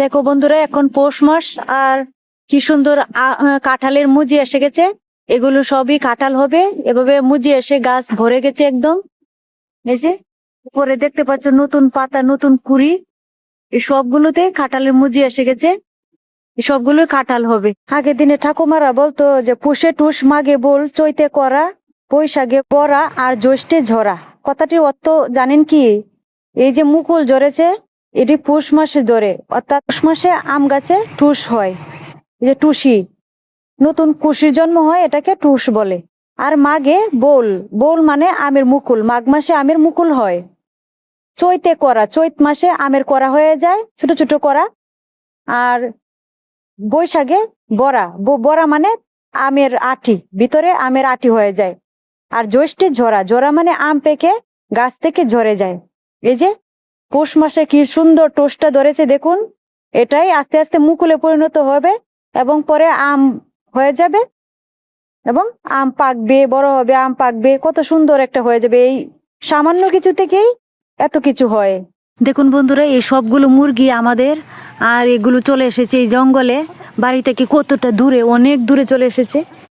দেখো বন্ধুরা, এখন পৌষ মাস আর কি সুন্দর কাঁঠালের মুজি এসে গেছে। এগুলো সবই কাঁঠাল হবে। এভাবে মুজি এসে গাছ ভরে গেছে একদম। এই যে, উপরে দেখতে পাচ্ছ নতুন পাতা, নতুন কুড়ি। এই সবগুলোতে কাঁঠালের মুজি এসে গেছে। সবগুলো কাঁঠাল হবে। আগের দিনে ঠাকুমারা বলতো যে, পুষে টুস মাগে বল চৈতে করা বৈশাখে পরা আর জ্যৈষ্ঠে ঝরা। কথাটি অত জানেন কি? এই যে মুকুল জড়েছে এটি পৌষ মাসে ধরে, অর্থাৎ পৌষ মাসে আম গাছে টুস হয় যে টুসি। নতুন কুশির জন্ম হয় এটাকে টুস বলে। আর মাঘে বোল বোল মানে আমের মুকুল, মাঘ মাসে আমের মুকুল হয়। চৈতে করা, চৈত মাসে আমের করা হয়ে যায়, ছোট ছোট করা। আর বৈশাখে বড়া ব- বড়া মানে আমের আটি, ভিতরে আমের আটি হয়ে যায়। আর জ্যৈষ্ঠে ঝরা ঝরা মানে আম পেকে গাছ থেকে ঝরে যায়। এই যে পৌষ মাসে কি সুন্দর টোস্টটা ধরেছে দেখুন। এটাই আস্তে আস্তে মুকুলে পরিণত হবে এবং পরে আম হয়ে যাবে এবং আম পাকবে, বড় হবে, আম পাকবে, কত সুন্দর একটা হয়ে যাবে। এই সামান্য কিছু থেকেই এত কিছু হয়। দেখুন বন্ধুরা, এই সবগুলো মুরগি আমাদের আর এগুলো চলে এসেছে এই জঙ্গলে। বাড়ি থেকে কতটা দূরে, অনেক দূরে চলে এসেছে।